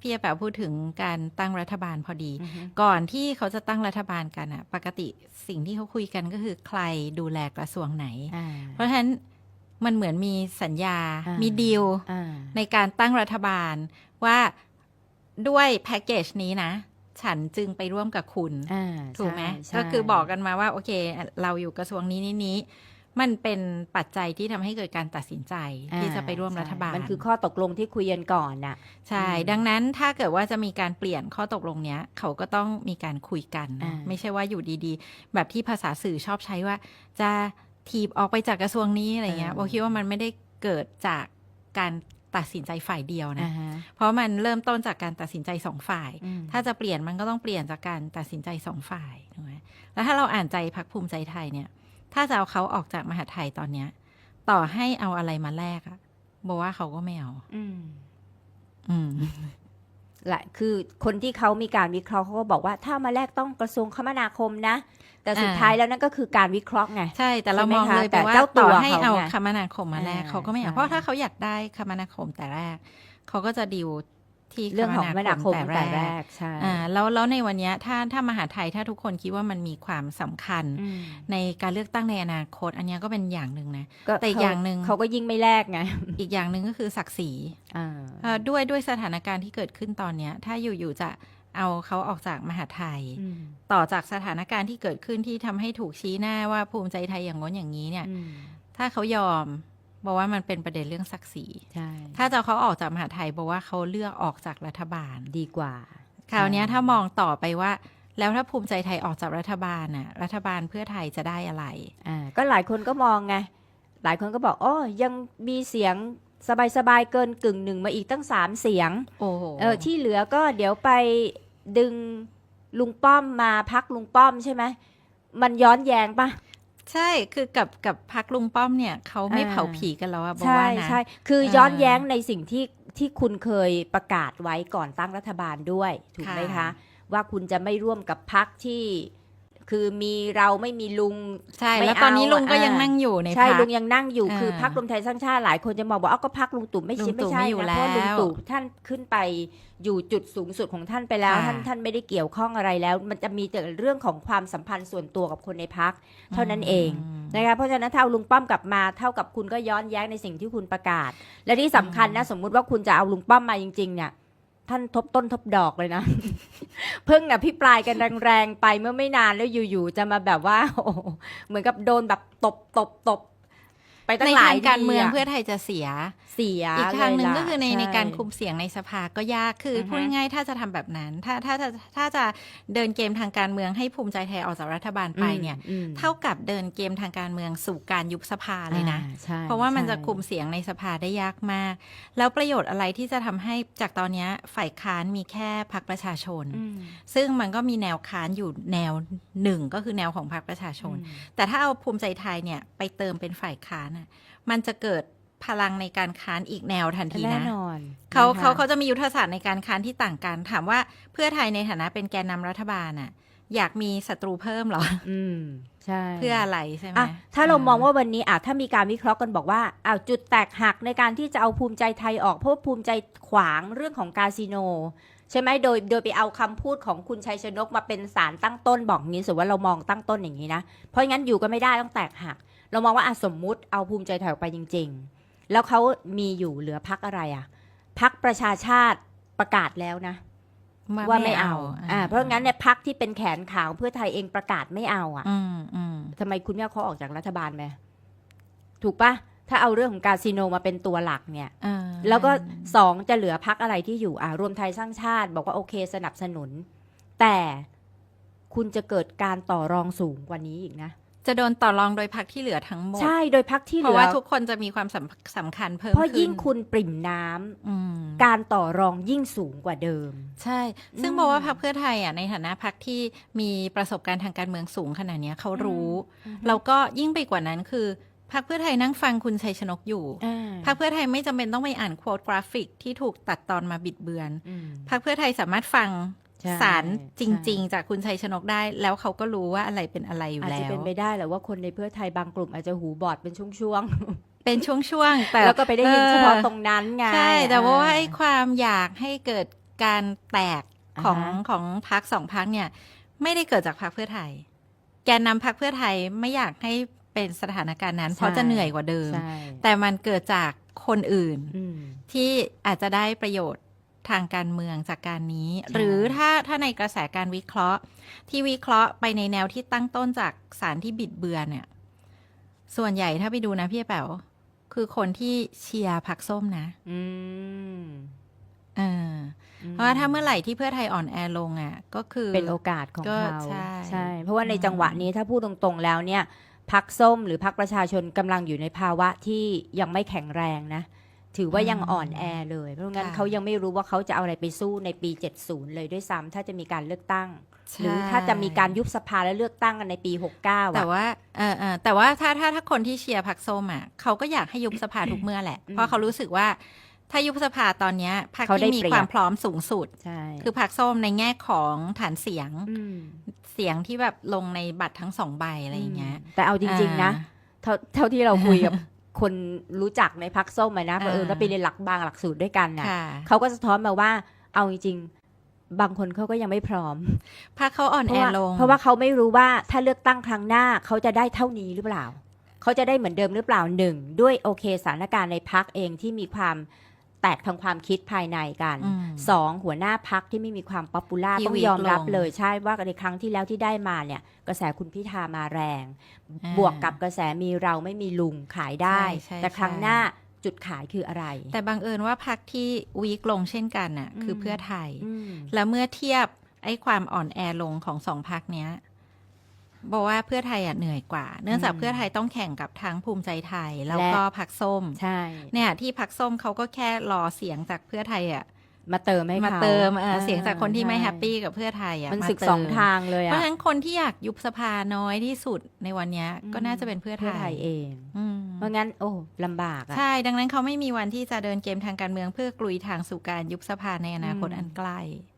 พี่แป๋วพูดถึงการตั้งรัฐบาลพอดีอือฮึก่อนที่เขาจะตั้งรัฐบาลกันอะปกติสิ่งที่เขาคุยกันก็คือใครดูแลกระทรวงไหนอ่าเพราะฉะนั้นมันเหมือนมีสัญญาอ่ามีมีดีลอ่าในการตั้งรัฐบาลว่าด้วยแพ็กเกจนี้นะ ฉันจึงไปร่วมกับคุณอ่าถูกไหมใช่ก็คือบอกกันมาว่า โอเค เราอยู่กระทรวงนี้นี้นี้ มันเป็นปัจจัยที่ทำให้เกิดการตัดสินใจอ่าที่จะไปร่วมใช่รัฐบาล มันคือข้อตกลงที่คุยกันก่อนน่ะ ใช่อืมดังนั้นถ้าเกิดว่าจะมีการเปลี่ยนข้อตกลงเนี้ย เขาก็ต้องมีการคุยกันอ่าไม่ใช่ว่าอยู่ดีๆ แบบที่ภาษาสื่อชอบใช้ว่า จะทีบออกไปจากกระทรวงนี้อะไรเงี้ยโบคิดว่ามันไม่ได้เกิดจากการตัดสินใจฝ่ายเดียวนะอ่าฮะเพราะมันเริ่มต้นจากการตัดสินใจสองฝ่ายอืมถ้าจะเปลี่ยนมันก็ต้องเปลี่ยนจากการตัดสินใจสองฝ่ายถูกไหมแล้วถ้าเราอ่านใจพักภูมิใจไทยเนี่ย ถ้าจะเอาเขาออกจากมหาดไทยตอนเนี้ย ต่อให้เอาอะไรมาแลกอะบอกว่าเขาก็ไม่เอา อืม อืมแหละคือคนที่เขามีการวิเคราะห์เขาก็บอกว่าถ้ามาแลกต้องกระทรวงคมนาคมนะ แต่สุดอ่าท้ายแล้วนั่นก็คือการวิเคราะห์ไง ใช่ แต่เราใช่ไหมมองคะเลยแต่แปลว่าเจ้าตัต่วอให้เขาเอาไงคมนาคมมาแลกอ่าเขาก็ไม่เอาใช่เพราะถ้าเขาอยากได้คมนาคมแต่แรกเขาก็จะดิว ที่เรื่องของคมนาคมแต่แต่แรแรกกใช่อ่าแล้วแล้วในวันเนี้ยถ้าถ้ามหาไทยถ้าทุกคนคิดว่ามันมีความสำคัญอืมในการเลือกตั้งในอนาคต อันเนี้ยก็เป็นอย่างหนึ่งนะก็แต่อีกเขอย่างหนึ่งเขาก็ยิ่งไม่แลกไงอีกอย่างหนึ่งก็คือศักดิ์ศรีอ่าเอ่อด้วยด้วยสถานการณ์ที่เกิดขึ้นตอนเนี้ย ถ้าอยู่ๆจะเอาเขาออกจากมหาไทยอืมต่อจากสถานการณ์ที่เกิดขึ้นที่ทำให้ถูกชี้หน้าว่าภูมิใจไทยอย่างง้นอย่างนี้เนี่ยอืมถ้าเขายอม บอกว่ามันเป็นประเด็นเรื่องศักดิ์ศรีใช่ถ้าจะเอาเขาออกจากมหาไทยบอกว่าเขาเลือกออกจากรัฐบาลดีกว่า คราวเนี้ยใช่ถ้ามองต่อไปว่า แล้วถ้าภูมิใจไทยออกจากรัฐบาลน่ะรัฐบาลเพื่อไทยจะได้อะไรอ่าก็หลายคนก็มองไงหลายคนก็บอกอ๋อยังมีเสียงสบายๆเกินกึ่งหนึ่งมาอีกตั้งสามเสียงโอ้โหเออที่เหลือก็เดี๋ยวไปดึงลุงป้อมมาพักลุงป้อมใช่ไหมมันย้อนแยงปะ ใช่คือกับกับพักลุงป้อมเนี่ยเขาไม่อ่าเผาผีกันแล้วอะบอกใช่ว่านะใช่คือเออย้อนแย้งในสิ่งที่ที่คุณเคยประกาศไว้ก่อนตั้งรัฐบาลด้วย ถูกไหมค่ะคะว่าคุณจะไม่ร่วมกับพักที่ คือมีเราไม่มีลุงใช่ไม่แล้วตอนนี้เอาลุงก็อะยังนั่งอยู่ในใช่พรรคลุงยังนั่งอยู่เออคือพักรวมไทยสร้างชาติหลายคนจะมองบอกเอ้าก็พักลุงตู่ไม่ลุใช่งไม่ตู่ใช่ไม่อยู่นะเพราะลุงแล้วตู่ท่านขึ้นไปอยู่จุดสูงสุดของท่านไปแล้วค่ะท่านท่านไม่ได้เกี่ยวข้องอะไรแล้ว มันจะมีแต่เรื่องของความสัมพันธ์ส่วนตัวกับคนในพักเท่านั้นเองมนะคะเพราะฉะนั้นถ้าเอาลุงป้อมกลับมาเท่ากับคุณก็ย้อนแย้งในสิ่งที่คุณประกาศ และที่สำคัญนะสมมุติว่าคุณจะเอาลุงป้อมมาจริงๆเนี่ย ท่านทบต้นทบดอกเลยนะ เพิ่งนะพี่ปลายกันแรงๆไปเมื่อไม่นานแล้วอยู่ๆจะมาแบบว่า โอ้โหเหมือนกับโดนแบบตบตบตบ ไปตั้ในงหลาทายงการเมืองทีะเพื่อไทยจะเสีย เสียอีกทางหนึ่งเลยล่ะก็คือในช่ในการคุมเสียงในสภาก็ยากคือออฮึ พูดง่ายๆถ้าจะทำแบบนั้น ถ้าถ้าถ้าถ้าจะเดินเกมทางการเมืองให้ภูมิใจไทยออกจากรัฐบาลไปเนี่ย อืมเท่ากับเดินเกมทางการเมืองสู่การยุบสภาเลยนะ อ่าใช่เพราะว่ามันจะใช่คุมเสียงในสภาได้ยากมาก แล้วประโยชน์อะไรที่จะทำให้จากตอนเนี้ยฝ่ายค้านมีแค่พักประชาชน อืมซึ่งมันก็มีแนวค้านอยู่แนวหนึ่งก็คือแนวของพรรคประชาชน แต่ถ้าเอาภูมิใจไทยเนี่ยไปเติมเป็นฝ่ายค้านน่ะ มันจะเกิดพลังในการค้านอีกแนวทันทีแน่นะนอนเขานะคะเขาเขาจะมียุทธศาสตร์ในการค้านที่ต่างกัน ถามว่าเพื่อไทยในฐานะเป็นแกนนำรัฐบาลน่ะ อยากมีศัตรูเพิ่มเหรอ อืมใช่เพื่ออะไรใช่ไหมอะถ้าเรามองว่าวันนี้อะถ้ามีการวิเคราะห์กันบอกว่าอ้าวจุดแตกหักในการที่จะเอาภูมิใจไทยออกเพราะว่าภูมิใจขวางเรื่องของคาสิโนใช่ไหมโดยโดยไปเอาคำพูดของคุณชัยชนกมาเป็นสารตั้งต้นบอกงี้สมมติว่าเรามองตั้งต้นอย่างนี้นะ เพราะงั้นอยู่ก็ไม่ได้ต้องแตกหัก เรามองว่าอะสมมุติเอาภูมิใจไทยออกไปจริง ๆ แล้วเขามีอยู่เหลือพักอะไรอะพักประชาชาติประกาศแล้วนะ ว่าไม่เอาอ่าเพราะงั้นเนี่ยพักที่เป็นแขนขาวเพื่อไทยเองประกาศไม่เอาอะอืมอืมทำไมคุณไม่เอาเขาออกจากรัฐบาลไหมถูกปะถ้าเอาเรื่องของคาสิโนมาเป็นตัวหลักเนี่ยเออแล้วก็สองจะเหลือพักอะไรที่อยู่อ่ารวมไทยสร้างชาติ บอกว่าโอเคสนับสนุน แต่คุณจะเกิดการต่อรองสูงกว่านี้อีกนะ จะโดนต่อรองโดยพรรคที่เหลือทั้งหมด ใช่ โดยพักที่เพเหลืราะอว่าทุกคนจะมีความสำสำคัญเพิ่มเพราะขึ้นยิ่งคุณปริ่มน้ำอืมการต่อรองยิ่งสูงกว่าเดิม ใช่ ซึ่งอืมบอกว่าพรรคเพื่อไทยอะในฐานะพรรคที่มีประสบการณ์ทางการเมืองสูงขนาดเนี้ยเขารู้แล้วก็ยิ่งไปกว่านั้นคือพรรคเพื่อไทยนั่งฟังคุณชัยชนกอยู่อ่าพรรคเพื่อไทยไม่จำเป็นต้องไปอ่านโค้ดกราฟิกที่ถูกตัดตอนมาบิดเบือนอืมพรรคเพื่อไทยสามารถฟังใช่ สารจริงใช่ๆจากคุณชัยชนกได้ แล้วเขาก็รู้ว่าอะไรเป็นอะไรอยู่อาจแล้จะวเป็นไปได้แหละว่าคนในเพื่อไทยบางกลุ่มอาจจะหูบอดเป็นช่วงๆ เป็นช่วงๆ แต่แล้วก็ไปได้ยินเฉพาะออตรงนั้นไง ใช่ แต่ว่าว่าอ่ไอ้ความอยากให้เกิดการแตกของอ่าฮะของพักสองพักเนี่ย ไม่ได้เกิดจากพักเพื่อไทย แกนนำพักเพื่อไทยไม่อยากให้เป็นสถานการณ์นั้น เพราะจะเหนื่อยกว่าเดิมใช่แต่มันเกิดจากคนอื่นอืมที่อาจจะได้ประโยชน์ ทางการเมืองจากการนี้ใช่หรือถ้าถ้าในกระแสการวิเคราะห์ ที่วิเคราะห์ไปในแนวที่ตั้งต้นจากสารที่บิดเบือนเนี่ย ส่วนใหญ่ถ้าไปดูนะพี่แป๋วคือคนที่เชียร์พักส้มนะ อืมเออเพราะว่าถ้าเมื่อไหร่ที่เพื่อไทยอ่อนแอลงอะ ก็คือเป็นโอกาสของก็เขาใช่ เพราะว่าในอืมจังหวะนี้ถ้าพูดตรงๆแล้วเนี่ยพักส้มหรือพักประชาชนกำลังอยู่ในภาวะที่ยังไม่แข็งแรงนะ ถือว่ายังอ่อนแอเลย เพราะงั้นเขายังไม่รู้ว่าเขาจะเอาอะไรไปสู้ในปี 70 เลยด้วยซ้ำถ้าจะมีการเลือกตั้ง หรือถ้าจะมีการยุบสภาและเลือกตั้งกันในปี 69แต่อะ ว่าเออเออแต่ว่าถ้าถ้าถ้าคนที่เชียร์พักส้มอะเขาก็อยากให้ยุบสภาทุกเมื่อแหละ อืมเพราะเขารู้สึกว่าถ้ายุบสภาตอนเนี้ยพรรคเขาได้ที่มีเปรียบ ความพร้อมสูงสุด ใช่คือพรรคส้มในแง่ของฐานเสียงมเสียงที่แบบลงในบัตรทั้งสองใบอะไรอย่างเงี้ย แต่เอาจริง ๆ นะ เท่าเท่าที่เราคุยกับ คนรู้จักในพักส้มมานะอ่าเออแล้วไปเรียนหลักบางหลักสูตรด้วยกันอ่านะค่ะเขาก็สะท้อนมาว่าเอาจริงๆบางคนเขาก็ยังไม่พร้อมพรรคเขาอ่อนเพแอราะว่าลง เพราะว่าเขาไม่รู้ว่าถ้าเลือกตั้งครั้งหน้าเขาจะได้เท่านี้หรือเปล่า เขาจะได้เหมือนเดิมหรือเปล่าหนึ่งด้วยโอเคสถานการณ์ในพักเองที่มีความ แตกทางความคิดภายในกันอืมสองหัวหน้าพักที่ไม่มีความป๊อปปูล่าที่ต้องวีคยอมรับลงเลยใช่ว่าในครั้งที่แล้วที่ได้มาเนี่ยกระแสคุณพิธามาแรงอ่าบวกกับกระแสมีเราไม่มีลุงขายได้ใช่ใช่แต่ครั้งใช่หน้าจุดขายคืออะไร แต่บังเอิญว่าพรรคที่วีคลงเช่นกันน่ะคือมเพื่อไทยอืมแล้วเมื่อเทียบไอ้ความอ่อนแอลงของสองพักเนี้ย บอกว่าเพื่อไทยอะเหนื่อยกว่า เนื่องจากอืมเพื่อไทยต้องแข่งกับทั้งภูมิใจไทย แล้วและก็พักส้มใช่เนี่ยที่พักส้มเขาก็แค่รอเสียงจากเพื่อไทยอะมาเติมให้มาเขาเติมเอ่ออ่เสียงจากคนที่ไม่ใช่แฮปปี้กับเพื่อไทยอะมันาศึกเติสองทางเลยเพราะอะฉะนั้นคนที่อยากยุบสภาน้อยที่สุดในวันเนี้ยอืมก็น่าจะเป็นเพื่อไทเพื่อไทยยเองอืมเพราะงั้นโอ้ลำบากอะใช่ดังนั้นเขาไม่มีวันที่จะเดินเกมทางการเมืองเพื่อกลุยทางสู่การยุบสภาในอนาคตอืมอันใกล้เ